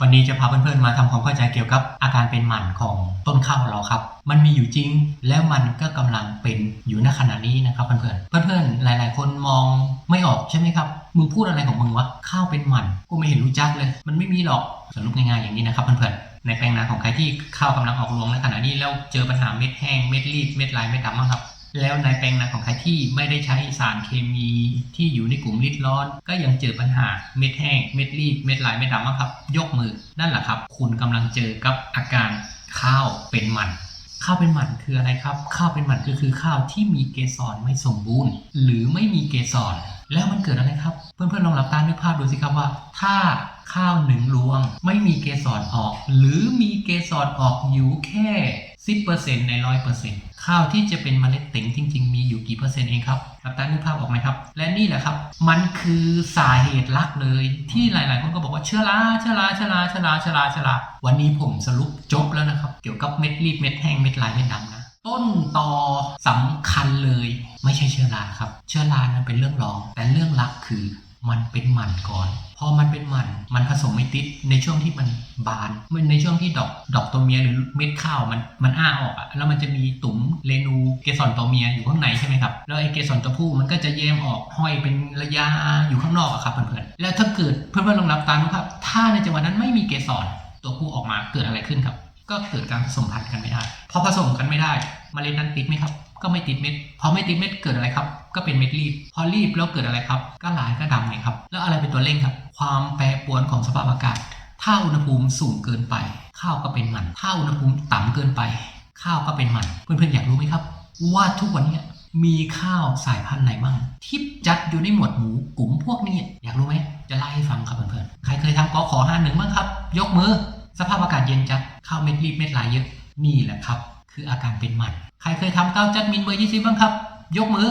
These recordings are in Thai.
วันนี้จะพาเพื่อนๆมาทำความเข้าใจเกี่ยวกับ อาการเป็นหมันของต้นข้าวเราครับ มันมีอยู่จริง แล้วมันก็กำลังเป็นอยู่ณขณะนี้นะครับเพื่อนๆ เพื่อนๆ หลาย ๆ คนมองไม่ออกใช่ไหมครับมึงพูดอะไรของมึงวะข้าวเป็นหมันกูไม่เห็นรู้จักเลย มันไม่มีหรอกสรุปง่ายๆอย่างนี้นะครับเพื่อนๆในแปลงนาของใครที่ข้าวกำลังออกรวงในขณะนี้แล้วเจอปัญหาเม็ดแห้งเม็ดรีบเม็ดลายเม็ดดำบ้างครับ แล้วในแปลงนาของใครที่ไม่ได้ใช้สารเคมีที่อยู่ในกลุ่มริดร้อน ก็ยังเจอปัญหาเม็ดแห้ง เม็ดรีบเม็ดลายเม็ดดำบ้างครับ ยกมือนั่นแหละครับ คุณกำลังเจอกับอาการข้าวเป็นหมันข้าวเป็นหมันคืออะไรครับ ข้าวเป็นหมันก็คือข้าวที่มีเกสรไม่สมบูรณ์ หรือไม่มีเกสร แล้วมันเกิดอะไรครับ เพื่อนๆลองหลับตานึกภาพดูสิครับว่า ถ้าข้าวหนึ่งรวง ไม่มีเกสรออกหรือมีเกสรออกอยู่แค่ 10%ใน 100%ข้าวที่จะเป็นเมล็ดเต็งจริง ๆ มีอยู่กี่เปอร์เซ็นต์เองครับหลับตานึกภาพออกไหมครับ และนี่แหละครับ มันคือสาเหตุหลักเลย ที่หลาย ๆ คนก็บอกว่าเชื้อราเชื้อราเชื้อราเชื้อราเชื้อราเชื้อราวันนี้ผมสรุปจบแล้วนะครับ เกี่ยวกับเม็ดรีบเม็ดแห้งเม็ดลายเม็ดดำนะต้นตอสำคัญเลย ไม่ใช่เชื้อราครับ เชื้อรานั้นเป็นเรื่องรอง แต่เรื่องหลักคือมันเป็นหมันก่อน พอมันเป็นหมัน มันผสมไม่ติดในช่วงที่มันบานมันในช่วงที่ดอกดอกตัวเมียหรือเม็ดข้าวมันมันอ้าออกอะแล้วมันจะมีตุ่มเรนูเกสรตัวเมียอยู่ข้างในใช่ไหมครับแล้วไอ้เกสรตัวผู้มันก็จะแยมออกห้อยเป็นระยะอยู่ข้างนอกอะครับเพื่อนๆแล้วถ้าเกิดเพื่อนๆลองรับตามดูครับ ถ้าในจังหวะนั้นไม่มีเกสรตัวผู้ออกมาเกิดอะไรขึ้นครับ ก็เกิดการผสมพันธุ์กันไม่ได้พอผสมกันไม่ได้มเมล็ดนั้นติดไหมครับ ก็ไม่ติดเม็ด พอไม่ติดเม็ดเกิดอะไรครับ ก็เป็นเม็ดรีบ พอรีบแล้วเกิดอะไรครับ ก็ลายก็ดำไงครับ แล้วอะไรเป็นตัวเร่งครับ ความแปรปรวนของสภาพอากาศ ถ้าอุณหภูมิสูงเกินไป ข้าวก็เป็นมัน ถ้าอุณหภูมิต่ำเกินไป ข้าวก็เป็นมัน เพื่อนๆอยากรู้ไหมครับ ว่าทุกวันนี้มีข้าวสายพันธุ์ไหนบ้างที่จัดอยู่ในหมวดหมูกลุ่มพวกนี้ อยากรู้ไหมจะไล่ให้ฟังครับเพื่อนๆ ใครเคยทำกอขอห้าหนึ่งบ้างครับ ยกมือ สภาพอากาศเย็นจัดข้าวเม็ดรีบเม็ดลายเยอะ นี่แหละครับ คืออาการเป็นหมัน ใครเคยทำก้าวจัดมินเบอร์ยี่สิบบ้างครับ ยกมือ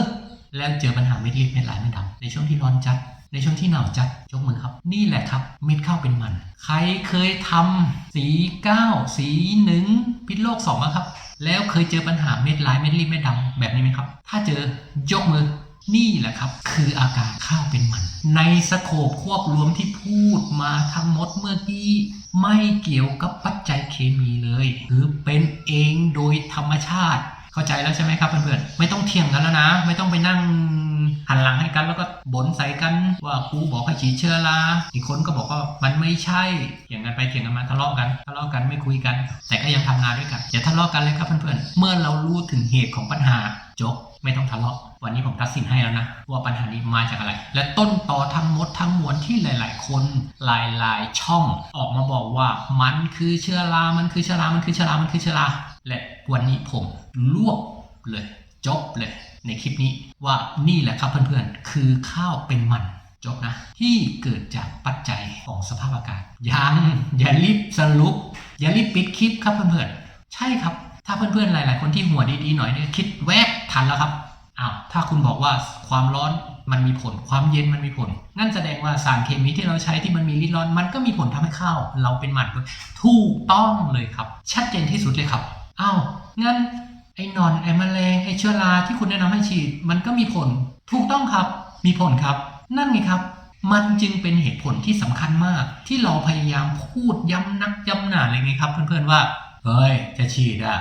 แล้วเจอปัญหาเม็ดรีบเม็ดหลายเม็ดดำในช่วงที่ร้อนจัด ในช่วงที่หนาวจัดยกมือครับ นี่แหละครับ เม็ดข้าวเป็นมัน ใครเคยทำสีเก้าสีหนึ่งพิษโลกสองครับ แล้วเคยเจอปัญหาเม็ดลายเม็ดรีบเม็ดดำแบบนี้ไหมครับ ถ้าเจอยกมือนี่แหละครับ คืออาการข้าวเป็นมัน ในสโคปควบรวมที่พูดมาทั้งหมดเมื่อกี้ไม่เกี่ยวกับปัจจัยเคมีเลยคือเป็นเองโดยธรรมชาติ เข้าใจแล้วใช่ไหมครับเพื่อนๆ ไม่ต้องเถียงกันแล้วนะ ไม่ต้องไปนั่งหันหลังให้กันแล้วก็บ่นใส่กันว่าครูบอกให้ฉีดเชื้อราอีกคนก็บอกว่ามันไม่ใช่เถียงกันไปเถียงกันมาทะเลาะกันทะเลาะกันไม่คุยกัน แต่ก็ยังทำงานด้วยกันอย่าทะเลาะกันเลยครับเพื่อนๆ เมื่อเรารู้ถึงเหตุของปัญหาจบไม่ต้องทะเลาะวันนี้ผมตัดสินให้แล้วนะ ว่าปัญหานี้มาจากอะไร และต้นต่อทั้งหมดทั้งมวลที่หลาย ๆ คนหลาย ๆ ช่องออกมาบอกว่ามันคือเชื้อรา มันคือเชื้อรา มันคือเชื้อรา มันคือเชื้อรา และวันนี้ผมรวบเลยจบเลย ในคลิปนี้ว่านี่แหละครับเพื่อนๆ คือข้าวเป็นมันจบนะ ที่เกิดจากปัจจัยของสภาพอากาศยังอย่ารีบสรุป อย่ารีบปิดคลิปครับเพื่อนๆ ใช่ครับ ถ้าเพื่อนๆหลาย ๆ คนที่หัวดีๆหน่อยเนี่ยคิดแวบทันแล้วครับอ้าวถ้าคุณบอกว่าความร้อนมันมีผลความเย็นมันมีผล นั่นแสดงว่าสารเคมีที่เราใช้ที่มันมีริดร้อน มันก็มีผลทำให้ข้าวเราเป็นหมันด้วยถูกต้องเลยครับ ชัดเจนที่สุดเลยครับ อ้าวงั้นไอ้นอนไอ้มแมลงไอ้เชื้อราที่คุณแนะนำให้ฉีด มันก็มีผล ถูกต้องครับ มีผลครับ นั่นไงครับ มันจึงเป็นเหตุผลที่สำคัญมาก ที่เราพยายามพูดย้ำนักย้ำหนาเลยไงครับ เพื่อนๆว่าเฮ้ยจะฉีดอะ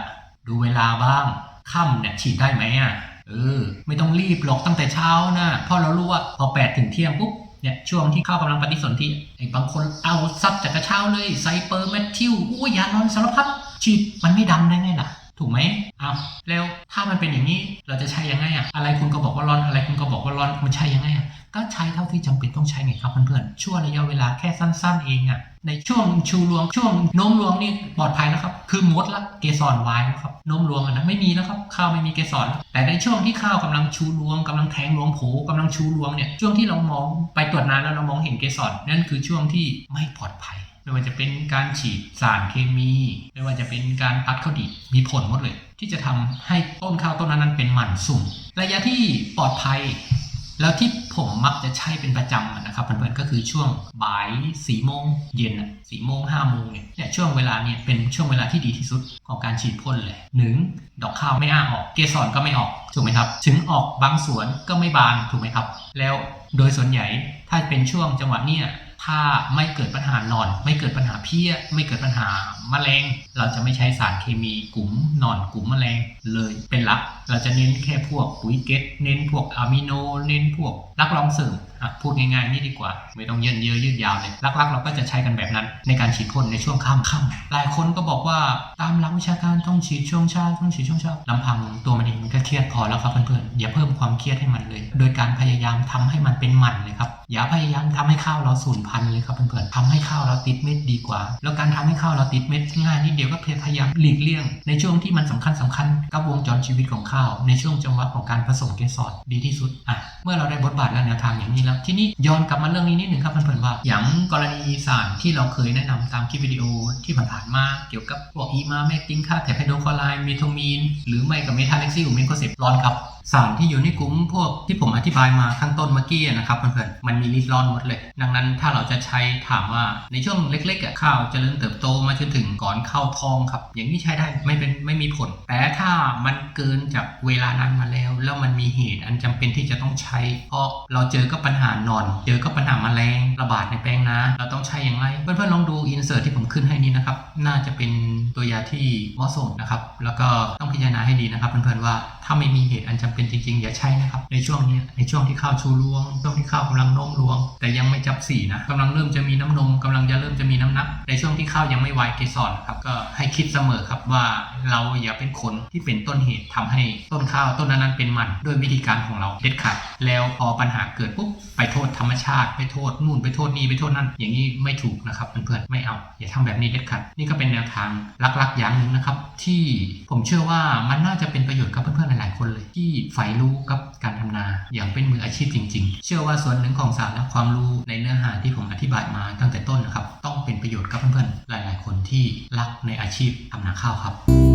ดูเวลาบ้างค่ำเนี่ยฉีดได้ไหมอะเออ ไม่ต้องรีบหรอกตั้งแต่เช้านะเพราะเรารู้ว่าพอแปดถึงเที่ยงปุ๊บเนี่ยช่วงที่เข้ากำลังปฏิสนธิไอ้บางคนเอาซับจากกระเช้าเลยไซเปอร์แมททิวอู้ยานอนสารพัด ฉีดมันไม่ดำได้ไงล่ะ ถูกไหมเอาแล้วถ้ามันเป็นอย่างนี้เราจะใช้ยังไงอะอะไรคุณก็บอกว่าร้อนอะไรคุณก็บอกว่าร้อนมันใช้ยังไงอะก็ใช้เท่าที่จำเป็นต้องใช้ไงครับเพื่อนๆช่วงระยะเวลาแค่สั้น ๆ เองอะในช่วงชูรวงช่วงโน้มรวงนี่ปลอดภัยแล้วครับ คือหมดละเกสรวายแล้วครับโน้มรวงอะนะไม่มีแล้วครับข้าวไม่มีเกสรแต่ในช่วงที่ข้าวกำลังชูรวงกำลังแทงรวงโผกำลังชูรวงเนี่ยช่วงที่เรามองไปตรวจน้ำแล้วเรามองเห็นเกสรนั่นคือช่วงที่ไม่ปลอดภัย ไม่ว่าจะเป็นการฉีดสารเคมี ไม่ว่าจะเป็นการพัดข้าวดีดมีผลหมดเลย ที่จะทำให้ต้นข้าวต้นนั้นเป็นหมันสุ่มระยะที่ปลอดภัย แล้วที่ผมมักจะใช้เป็นประจำนะครับเพื่อนๆก็คือช่วงบ่ายสี่โมงเย็นสี่โมงห้าโมงเนี่ยเนี่ยช่วงเวลาเนี่ยเป็นช่วงเวลาที่ดีที่สุดของการฉีดพ่นเลยหนึ่งดอกข้าวไม่อ้าออก เกสรก็ไม่ออกถูกไหมครับถึงออกบางสวนก็ไม่บานถูกไหมครับ แล้วโดยส่วนใหญ่ถ้าเป็นช่วงจังหวะเนี่ย ถ้าไม่เกิดปัญหาหนอน ไม่เกิดปัญหาเพี้ย ไม่เกิดปัญหาแมลง เราจะไม่ใช้สารเคมีกลุ่มหนอนกลุ่มแมลงเลยเป็นหลัก เราจะเน้นแค่พวกปุ๋ยเกตเน้นพวกอะมิโน เน้นพวก รักรองเสริมอะพูดง่ายๆนี่ดีกว่า ไม่ต้องเยินเยอะยืดยาวเลยลักๆ เราก็จะใช้กันแบบนั้น ในการฉีดพ่นในช่วงค่ำค่ำหลายคนก็บอกว่าตามหลักวิชาการต้องฉีดช่วงเช้าต้องฉีดช่วงเช้าลำพังตัวมันเองมันก็เครียดพอแล้วครับเพื่อนๆอย่าเพิ่มความเครียดให้มันเลย โดยการพยายามทำให้มันเป็นหมันเลยครับอย่าพยายามทำให้ข้าวเราสูญพันธุ์เลยครับเพื่อนๆทำให้ข้าวเราติดเม็ดดีกว่า แล้วการทำให้ข้าวเราติดเม็ดง่ายนิดเดียวก็พยายามหลีกเลี่ยง ในช่วงที่มันสำคัญสคัญกับวงจรชีวิตของข้าว ในช่วงจังหวะของการผสมเกสรดีที่สุดอะเมื่อเราได้บทบาทและแนวทางอย่างนี้แล้ว ที่นี้ย้อนกลับมาเรื่องนี้นิดหนึ่งครับเพื่อนๆว่า อย่างกรณีสารที่เราเคยแนะนำตามคลิปวิดีโอที่ผ่านๆมาเกี่ยวกับพวกอีมาแมกติงค่าแถบไฮโดรคลอไรด์เมทโทมีน หรือไม่กับเมทาเล็กซิลเมนโคเซปรอนครับสารที่อยู่ในกลุ่มพวกที่ผมอธิบายมาข้างต้นเมื่อกี้นะครับเพื่อนๆมันมีฤทธิ์ร้อนหมดเลย ดังนั้นถ้าเราจะใช้ถามว่าในช่วงเล็กๆอะข้าวจเจริญเติบโตมาจนถึง ก่อนเข้าทองครับ อย่างนี้ใช้ได้ไม่เป็นไม่มีผล แต่ถ้ามันเกินจากเวลานั้นมาแล้ว แล้วมันมีเหตุอันจำเป็นที่จะต้องใช้ เพราะเราเจอกับปัญหาหนอน เจอกับปัญหาแมลงระบาดในแปลงนาเราต้องใช้อย่างไร เพื่อนๆลองดูอินเสิร์ตที่ผมขึ้นให้นี้นะครับ น่าจะเป็นตัวยาที่เหมาะสมนะครับ แล้วก็ต้องพิจารณาให้ดีนะครับ เพื่อนๆว่าถ้าไม่มีเหตุอันจำเป็นจริงๆ อย่าใช้นะครับ ในช่วงนี้ในช่วงที่ข้าวชูรวงช่วงที่ข้าวกำลังโน้มรวง แต่ยังไม่จับสีนะกำลังเริ่มจะมีน้ำนมกำลังจะเริ่มจะมีน้ำหนัก ในช่วงที่ข้าวยังไม่วเกสรครับก็ให้คิดเสมอครับว่าเราอย่าเป็นคนที่เป็นต้นเหตุทำให้ต้นข้าวต้นนั้นเป็นมันด้วยวิธีการของเราเด็ดขาดแล้วพอปัญหาเกิดปุ๊บไปโทษธรรมชาติไปโทษนู่นไปโทษนี่ไปโทษนั่นอย่างนี้ไม่ถูกนะครับเพื่อนๆไม่เอาอย่าทำแบบนี้เด็ดขาดนี่ก็เป็นแนวทางลักๆอย่างหนึ่งนะครับ ที่ผมเชื่อว่ามันน่าจะเป็นประโยชน์กับเพื่อนๆหลายๆ คนเลย ที่ใฝ่รู้กับการทำนาอย่างเป็นมืออาชีพจริง ๆ เชื่อว่าส่วนหนึ่งของสาระความรู้ในเนื้อหาที่ผมอธิบายมาตั้งแต่ต้นนะครับต้องเป็นประโยชน์กับเพื่อนๆหลาย ๆ คนที่รักในอาชีพทำนาข้าวครับ